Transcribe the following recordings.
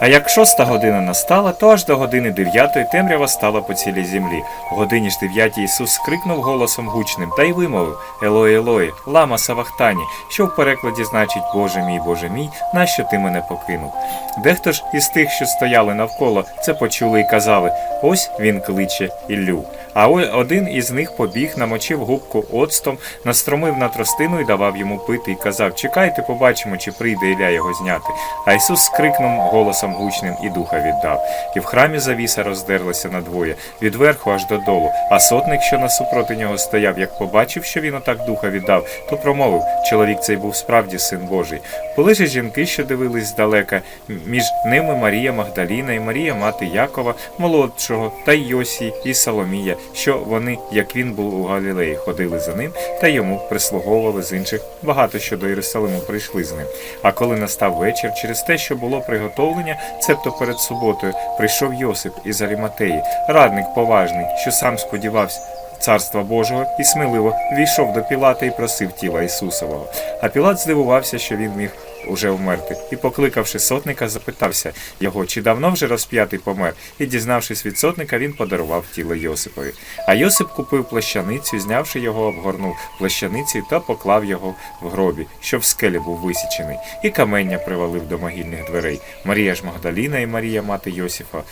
А як шоста година настала, то аж до години дев'ятої темрява стала по цілій землі. В годині ж дев'ятій Ісус скрикнув голосом гучним та й вимовив Елої, Елої, лама Савахтані, що в перекладі значить Боже мій, Боже мій, нащо ти мене покинув? Дехто ж із тих, що стояли навколо, це почули і казали: ось він кличе Іллю. А один із них побіг, намочив губку оцтом, настромив на тростину і давав йому пити, і казав: Чекайте, побачимо, чи прийде Ілля його зняти. А Ісус скрикнув голосом гучним і духа віддав. І в храмі завіса роздерлася надвоє, від верху аж додолу. А сотник, що насупроти нього стояв, як побачив, що він отак духа віддав, то промовив: чоловік цей був справді син Божий. Були ж жінки, що дивились здалека, між ними Марія Магдаліна і Марія мати Якова, молодшого, та й Йосі і Соломія, що вони, як він був у Галілеї, ходили за ним та йому прислуговували з інших. Багато що до Єрусалиму прийшли з ним. А коли настав вечір, через те, що було приготовлення, цебто перед суботою, прийшов Йосип із Аріматеї, радник поважний, що сам сподівався. Царства Божого і сміливо війшов до Пілата і просив тіла Ісусового. А Пілат здивувався, що він міг уже вмерти, і, покликавши сотника, запитався його, чи давно вже розп'ятий помер, і, дізнавшись від сотника, він подарував тіло Йосипові. А Йосип купив плащаницю, знявши його, обгорнув плащаницею та поклав його в гробі, що в скелі був висічений, і камення привалив до могильних дверей. Марія ж Магдаліна і Марія, мати Йосифа,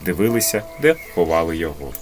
дивилися, де ховали його.